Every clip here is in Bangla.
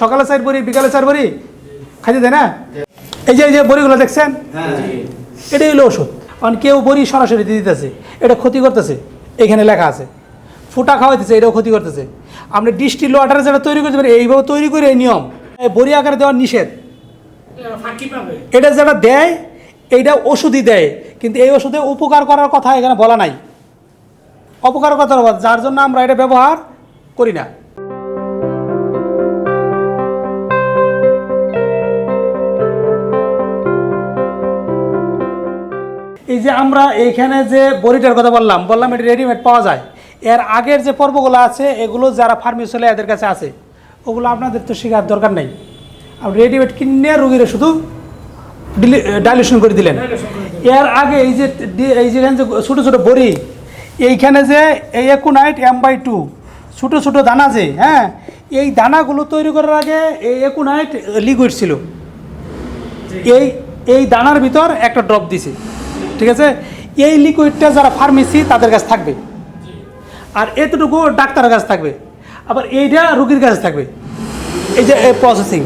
সকালে চার বড়ি বিকালে চার বড়ি? খাইতে দেয় না? এই যে এই যে বড়িগুলো দেখছেন? এটাই হলো ওষুধ। কারণ কেউ বড়ি সরাসরি দিয়ে দিতেছে এটা ক্ষতি করতেছে। এখানে লেখা আছে। ফুটা খাওয়াইতেছে এটাও ক্ষতি করতেছে। আপনি ডিস্টিল ওয়াটার যেটা তৈরি করতে পারি এইভাবে তৈরি করে এই নিয়ম। এই বড়ি আকারে দেওয়ার নিষেধ। এটা যেটা দেয় এইটা ওষুধই দেয়। কিন্তু এই ওষুধে উপকার করার কথা এখানে বলা নাই। অপকার কথা যার জন্য আমরা এটা ব্যবহার করি না। এই যে আমরা এইখানে যে বড়িটার কথা বললাম বললাম এটা রেডিমেড পাওয়া যায়। এর আগের যে পর্বগুলো আছে এগুলো যারা ফার্মেসি এদের কাছে আছে। ওগুলো আপনাদের তো শেখার দরকার নেই। আপনি রেডিমেড কিনে রুগীরা শুধু ডাইলেশন করে দিলেন। এর আগে এই যে এই যেখানে যে ছোটো ছোটো বড়ি এইখানে যে এই একুনাইট এম বাই টু ছোটো ছোটো দানা যে হ্যাঁ এই দানাগুলো তৈরি করার আগে এই একুনাইট লিকুইড ছিল। এই এই দানার ভিতর একটা ড্রপ দিছে। ঠিক আছে? এই লিকুইডটা যারা ফার্মেসি তাদের কাছে থাকবে। আর এতটুকু ডাক্তারের কাছে থাকবে। আবার এইটা রুগীর কাছে থাকবে। এই যে এই প্রসেসিং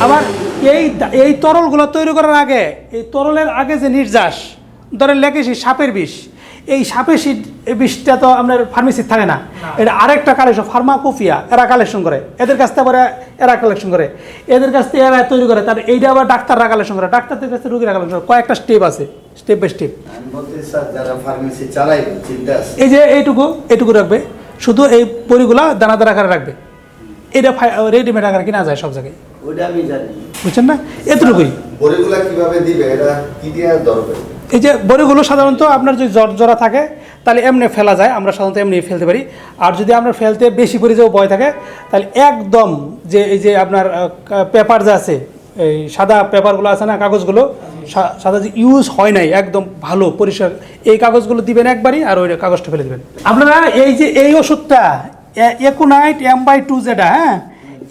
আবার এই এই তরলগুলো তৈরি করার আগে এই তরলের আগে যে নির্যাস ধরেন লেগেছি সাপের বিষ। এই সাপের শীত- বিষটা তো আপনার ফার্মেসি থাকে না। এটা আরেকটা কালেকশন ফার্মাকোফিয়া এরা কালেকশন করে। এদের কাছ থেকে আবার এরা কালেকশন করে। এদের কাছ থেকে এরা তৈরি করে। তার এইটা আবার ডাক্তাররা কালেকশন করে। ডাক্তারদের কাছে রুগীরা কালেকশন করে। কয়েকটা স্টেপ আছে। Step by step. এই যে এইটুকু এইটুকু রাখবে। শুধু এই বড়িগুলা দানাদার আকারে রাখবে। এটা রেডিমেড আকারে কিনা যায় সব জায়গায়। ওইটা আমি জানি। বুঝছেন না? এতটুকুই। বড়িগুলা কীভাবে দিবে এটা কি দিয়ে দরকার এই যে বড়িগুলো সাধারণত আপনার যদি জ্বর জরা থাকে তাহলে এমনি ফেলা যায়। আমরা সাধারণত এমনি ফেলতে পারি। আর যদি আমরা ফেলতে বেশি পরিমাণে ভয় থাকে তাহলে একদম যে এই যে আপনার পেপার যে আছে এই সাদা পেপারগুলো আছে না কাগজগুলো সাদা যে ইউজ হয় নাই, একদম ভালো, পরিষ্কার, এই কাগজগুলো দিবেন একবারই আর ওই কাগজটা ফেলে দিবেন। আপনারা এই যে এই ওষুধটা একুনাইট এম বাই টু যেটা হ্যাঁ?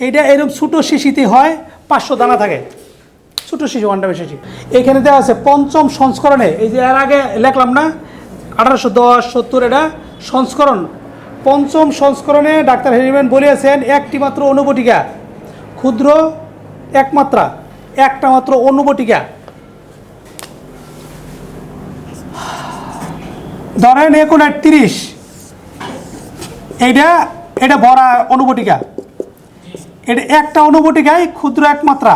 এইটা এরকম ছোটো শিশিতে হয়, পাঁচশো দানা থাকে। ছোটো শিশু ওয়ানটা শিশি। এখানে দেওয়া আছে পঞ্চম সংস্করণে, এই যে এর আগে লেখলাম না, আঠারোশো দশ, সত্তর, এটা সংস্করণ। পঞ্চম সংস্করণে ডাক্তার হেরিমেন বলিয়াছেন, একটি মাত্র অনুবটিকা, ক্ষুদ্র একমাত্রা একটা মাত্র অনুবটিকা। ধরেন এখন তিরিশ। এইটা, এটা বড়া অনুবটিকা এটা একটা অনুবটিকায় ক্ষুদ্র একমাত্রা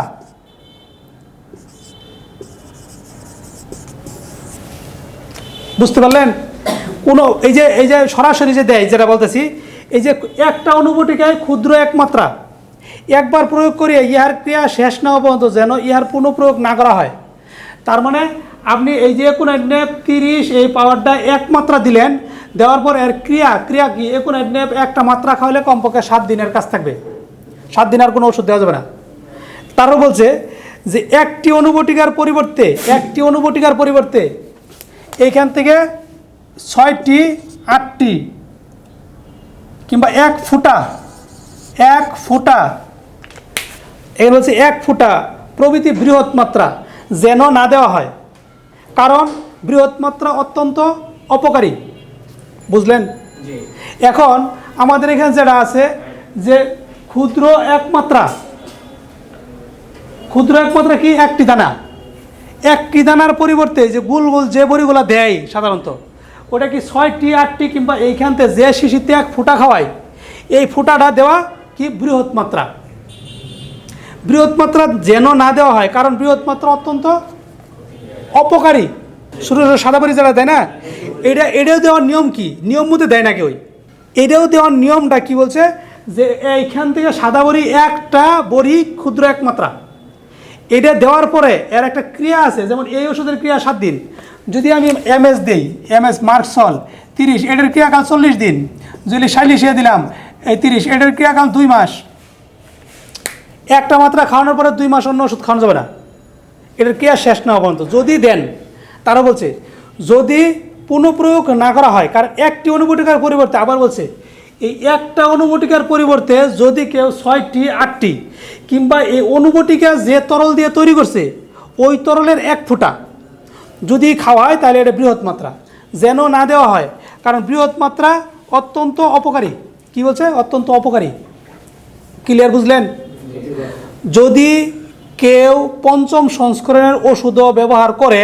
বুঝতে পারলেন? কোনো, এই যে এই যে সরাসরি যে দেয়, যেটা বলতেছি, এই যে একটা অনুভূতিকায় ক্ষুদ্র একমাত্রা একবার প্রয়োগ করে ইহার ক্রিয়া শেষ না পর্যন্ত যেন ইহার পুনঃপ্রয়োগ না করা হয়। তার মানে আপনি এই যে নেপ তিরিশ, এই পাওয়ারটা একমাত্রা দিলেন, দেওয়ার পর এর ক্রিয়া ক্রিয়া কি? এখন নেপ একটা মাত্রা খাওয়ালে কমপক্ষে সাত দিনের কাজ থাকবে। সাত দিন আর কোনো ওষুধ দেওয়া যাবে না। তারও বলছে যে একটি অনুবটিকার পরিবর্তে, একটি অনুবটিকার পরিবর্তে এইখান থেকে ছয়টি, আটটি কিংবা এক ফুটা এক ফুটা, এখানে বলছে এক ফুটা প্রভৃতি বৃহৎ মাত্রা যেন না দেওয়া হয়। কারণ বৃহৎ মাত্রা অত্যন্ত অপকারী। বুঝলেন? এখন আমাদের এখানে যেটা আছে যে ক্ষুদ্র একমাত্রা। ক্ষুদ্র একমাত্রা কি? একটি দানা। একটি দানার পরিবর্তে যে গোল গোল যে বড়িগুলো দেয় সাধারণত ওটা কি ছয়টি আটটি কিংবা এইখানতে যে শিশিতে এক ফুটা খাওয়ায় এই ফুটাটা দেওয়া কি? বৃহৎ মাত্রা বৃহৎ মাত্রা যেন না দেওয়া হয় কারণ বৃহৎ মাত্রা অত্যন্ত অপকারী। ছোটো ছোটো সাদা বাড়ি যারা দেয় না, এটা, এটাও দেওয়ার নিয়ম কি? নিয়ম মধ্যে দেয় না কেউ এটাও দেওয়ার নিয়মটা কি বলছে? যে এইখান থেকে সাদা বড়ি একটা, বড়ি, ক্ষুদ্র একমাত্রা এটা দেওয়ার পরে এর একটা ক্রিয়া আছে, যেমন এই ওষুধের ক্রিয়া সাত দিন। যদি আমি এম এস দিই, এমএস মার্কসল তিরিশ, এটার ক্রিয়াকাল চল্লিশ দিন। যদি সাইলিশিয়া দিলাম, এই তিরিশ, এটার ক্রিয়াকাল দুই মাস। একটা মাত্রা খাওয়ানোর পরে দুই মাস অন্য ওষুধ খাওয়ানো যাবে না। এটার ক্রিয়া শেষ না পর্যন্ত। যদি দেন, তারা বলছে, যদি পুনঃপ্রয়োগ না করা হয়, কারণ একটি অনুবটিকার পরিবর্তে আবার বলছে, এই একটা অনুবটিকার পরিবর্তে যদি কেউ ছয়টি, আটটি, কিংবা এই অনুবটিকা যে তরল দিয়ে তৈরি করছে, ওই তরলের এক ফুটা। যদি খাওয়ায় তাহলে এটা বৃহৎ মাত্রা। যেন না দেওয়া হয়, কারণ বৃহৎ মাত্রা অত্যন্ত অপকারী। কি বলছে? অত্যন্ত অপকারী। ক্লিয়ার বুঝলেন? যদি কেউ পঞ্চম সংস্করণের ওষুধও ব্যবহার করে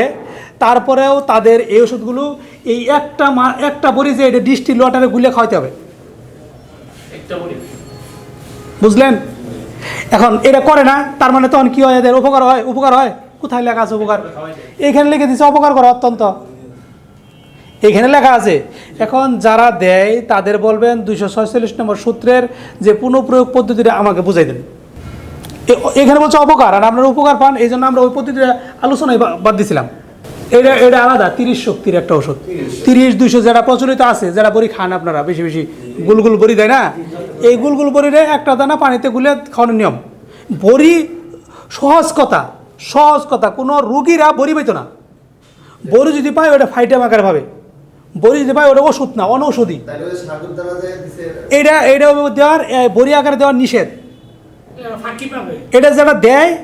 তারপরেও তাদের এই ওষুধগুলো এই একটা মা একটা বড়ি যে এটা ডিস্টিল ওয়াটারে গুলে খাওয়াতে হবে। বুঝলেন? এখন এটা করে না তার মানে তখন কী হয় এদের? উপকার হয়? উপকার হয়? কোথায় লেখা আছে উপকার? এইখানে লিখে দিচ্ছে অপকার করে অত্যন্ত। এখানে লেখা আছে এখন যারা দেয় তাদের বলবেন দুইশো ছয়চল্লিশ নম্বর সূত্রের যে পুনঃপ্রয়োগ পদ্ধতিটা আমাকে বুঝাই দেন। এখানে বলছে অপকার আর আপনারা উপকার পান এই জন্য আমরা ওই পদ্ধতিটা আলোচনায় বাদ দিছিলাম। এটা এটা আলাদা তিরিশ শক্তির একটা ওষুধ তিরিশ দুইশো যেটা প্রচলিত আছে যারা বড়ি খান আপনারা বেশি বেশি গুলগুল বড়ি দেয় না? এই গুলগুল বড়িরে একটা দানা পানিতে গুলে খাওয়ানোর নিয়ম। বড়ি সহজ কথা সহজ কথা কোনো রুগীরা বড়ি পাইতো না। বড়ি যদি পায় ওটা ফাইটাম আকারে ভাবে। বড়ি যদি পায় ওটা ওষুধ না অনৌষধি এটা এটা দেওয়ার বড়ি আকারে দেওয়ার নিষেধ। এটা যেটা দেয়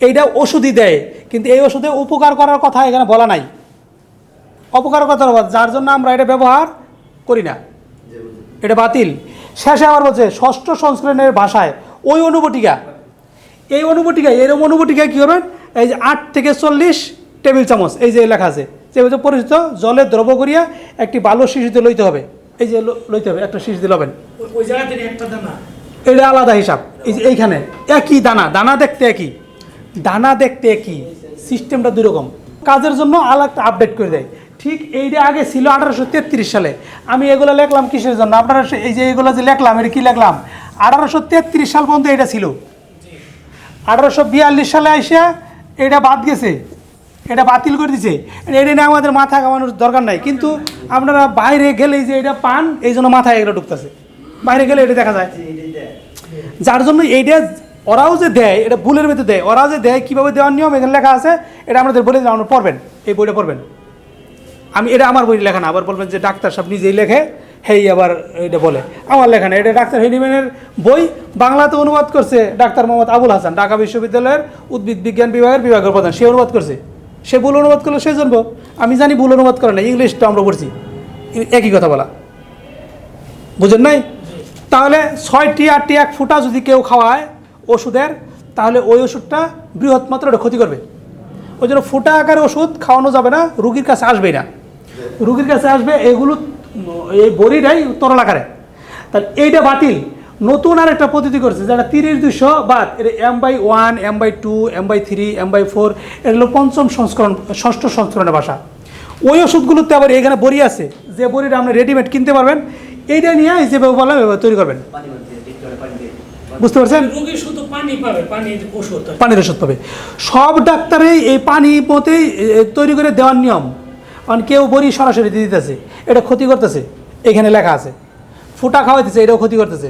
এইটা ওষুধই দেয়। কিন্তু এই ওষুধে উপকার করার কথা এখানে বলা নাই। অপকার কথা যার জন্য আমরা এটা ব্যবহার করি না। এটা বাতিল। শেষে আবার বলছে ষষ্ঠ সংস্করণের ভাষায় ওই অনুবটিকা। এই অনুবটিকা এরকম অনুবটিকা কী করবেন এই যে আট থেকে চল্লিশ টেবিল চামচ এই যে লেখা আছে। যে হচ্ছে পরিচিত জলে দ্রব করিয়া একটি বালো শিশুতে লইতে হবে। এই যে লইতে হবে একটা শিশুতে লবেন। ওই- ওই জায়গা থেকে একটা দানা। এটা আলাদা হিসাব। এই যে এইখানে, একই দানা দানা দেখতে একই। দানা দেখতে একই, সিস্টেমটা দুই রকম। কাজের জন্য আলাদা আপডেট করে দেয়। ঠিক এইটা আগে ছিল আঠারোশো তেত্রিশ সালে। আমি এগুলো লেখলাম কিসের জন্য? আপনারা এই যে এগুলো যে লেখলাম, এটা কি লেখলাম? আঠারোশো তেত্রিশ সাল পর্যন্ত এটা ছিল। আঠারোশো বিয়াল্লিশ সালে আইসা এটা বাদ গেছে। এটা বাতিল করে দিছে। এটা নিয়ে আমাদের মাথা কামানোর দরকার নাই। কিন্তু আপনারা বাইরে গেলে যে এটা পান, এই জন্য মাথায় এগুলো ঢুকতেছে। বাইরে গেলে এটা দেখা যায়। যার জন্য এইটা ওরাও যে দেয় এটা ভুলের ভিতরে দেয় ওরাও যে দেয় কীভাবে দেওয়ার নিয়ম এখানে লেখা আছে এটা আমাদের বলে দিলাম, পড়বেন এই বইটা পড়বেন। আমি এটা আমার বই লেখা না আবার বলবেন যে ডাক্তার সব নিজেই লেখে হেই আবার এটা বলে। আমার লেখা না এটা ডাক্তার হেনিম্যানের বই বাংলাতে অনুবাদ করছে ডাক্তার মোহাম্মদ আবুল হাসান ঢাকা বিশ্ববিদ্যালয়ের উদ্ভিদ বিজ্ঞান বিভাগের বিভাগের প্রধান সে অনুবাদ করছে। সে ভুল অনুবাদ করলে সে জানব। আমি জানি ভুল অনুবাদ করে না ইংলিশটা আমরা পড়ছি। একই কথা বলা। বুঝেন নাই? তাহলে ছয়টি আটটি এক ফুটা যদি কেউ খাওয়ায় ওষুধের, তাহলে ওই ওষুধটা বৃহৎ মাত্রায় ক্ষতি করবে। ওই জন্য ফুটা আকারে ওষুধ খাওয়ানো যাবে না, রুগীর কাছে আসবেই না। রুগীর কাছে আসবে, এগুলো, এই বড়িটাই তরল আকারে। তাহলে এইটা বাতিল। নতুন আর একটা পদ্ধতি করছে, যেটা তিরিশ দুশো বাদ, এটা M by one M by two M by three M by four এটা হলো পঞ্চম সংস্করণ, ষষ্ঠ সংস্করণের ভাষা। ওই ওষুধগুলোতে আবার এখানে বড়ি আছে, যে বড়িটা আপনি রেডিমেড কিনতে পারবেন এইটা নিয়ে যেভাবে বললাম এভাবে তৈরি করবেন। বুঝতে পারছেন? রোগী শুধু পানি পাবে পানির ওষুধ পানির ওষুধ পাবে। সব ডাক্তারেই এই পানি মতেই এ, তৈরি করে দেওয়ার নিয়ম। কারণ কেউ বড়ি সরাসরি দিয়ে দিতেছে এটা ক্ষতি করতেছে এখানে লেখা আছে। ফুটা খাওয়াইতেছে এটাও ক্ষতি করতেছে।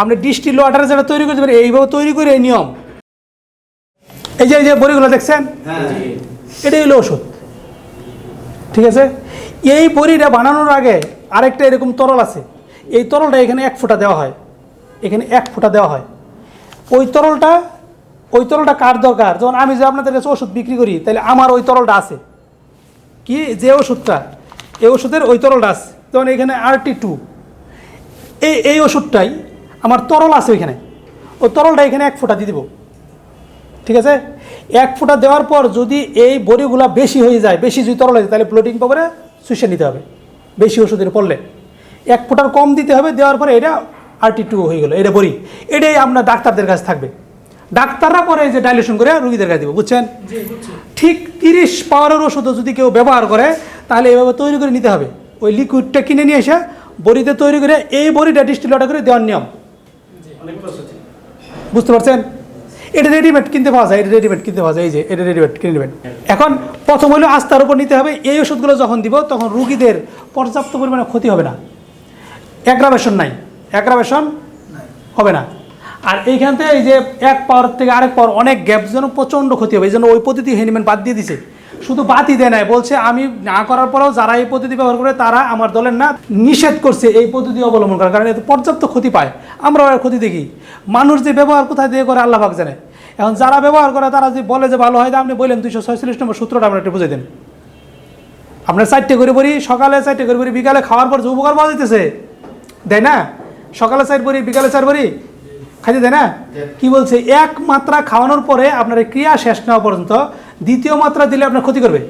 আপনি ডিস্টিল ওয়াটারে যেটা তৈরি করতে পারেন এইভাবে তৈরি করে এই নিয়ম। এই যে এই যে বড়িগুলো দেখছেন? হ্যাঁ। এটাই হলো ওষুধ ঠিক আছে? এই বড়িটা বানানোর আগে আরেকটা এরকম তরল আছে। এই তরলটা এখানে এক ফোঁটা দেওয়া হয়। এখানে এক ফোঁটা দেওয়া হয়। ওই তরলটা ওই তরলটা কার দরকার? যখন আমি যে আপনাদের কাছে ওষুধ বিক্রি করি, তাহলে আমার ওই তরলটা আছে। কি? যে ওষুধটা? এই ওষুধের ওই তরলটা আছে। যেমন এখানে আর টি টু এই এই ওষুধটাই আমার তরল আছে ওইখানে। ওই তরলটা এখানে এক ফোঁটা দিয়ে দিব। ঠিক আছে? এক ফোঁটা দেওয়ার পর যদি এই বড়িগুলা বেশি হয়ে যায়, বেশি যদি তরল হয়ে যায়, তাহলে ব্লোটিং পাওয়ারে শুষে নিতে হবে। বেশি ওষুধের পড়লে। এক ফোঁটার কম দিতে হবে দেওয়ার পরে এটা আরটি টু হয়ে গেলো এটা বড়ি এটাই আপনার ডাক্তারদের কাছে থাকবে। ডাক্তাররা পরে এই যে ডাইলেশন করে রুগীদের কাছে দেবে বুঝছেন? ঠিক তিরিশ পাওয়ারের ওষুধও যদি কেউ ব্যবহার করে তাহলে এভাবে তৈরি করে নিতে হবে। ওই লিকুইডটা কিনে নিয়ে এসে বড়িতে তৈরি করে এই বড়িটা ডিস্টিলটা করে দেওয়ার নিয়ম। বুঝতে পারছেন? এটা রেডিমেড কিনতে পাওয়া যায়, এটা রেডিমেড কিনতে পাওয়া যায়, এই যে, এটা রেডিমেড কিনে নেবেন। এখন প্রথম হলো আস্থার উপর নিতে হবে, এই ওষুধগুলো যখন দিব, তখন রুগীদের পর্যাপ্ত পরিমাণে ক্ষতি হবে না। অ্যাগ্রাভেশন নাই অ্যাগ্রাভেশন হবে না। আর এইখান থেকে এই যে এক পাওয়ার থেকে আরেক পাওয়ার, অনেক গ্যাপ যেন প্রচণ্ড ক্ষতি হবে, এই জন্য ওই পদ্ধতি হেনিমেন্ট বাদ দিয়ে দিছে। শুধু বাদই দেয় নাই, বলছে আমি না করার পরেও যারা এই পদ্ধতি ব্যবহার করে তারা আমার দলের না নিষেধ করছে এই পদ্ধতি অবলম্বন করার কারণে এতে পর্যাপ্ত ক্ষতি পায়। আমরাও এর ক্ষতি দেখি। মানুষ যে ব্যবহার কোথায় দিয়ে করে আল্লাহ পাক জানে। এখন যারা ব্যবহার করে তারা যে বলে যে ভালো হয় আপনি বললেন দুইশো ছয়চল্লিশ নম্বর সূত্রটা আমরা একটু বুঝে দেন। আপনার চারটে করে বড়ি সকালে চারটে করে বড়ি বিকালে খাওয়ার পর যে উপকার পাওয়া যেতেছে দেয় না? সকালে চার বড়ি বিকালে চার বড়ি খাইতে দেয় না? কি বলছে? এক মাত্রা খাওয়ানোর পরে আপনার ক্রিয়া শেষ নেওয়া পর্যন্ত দ্বিতীয় মাত্রা দিলে আপনার ক্ষতি করবে।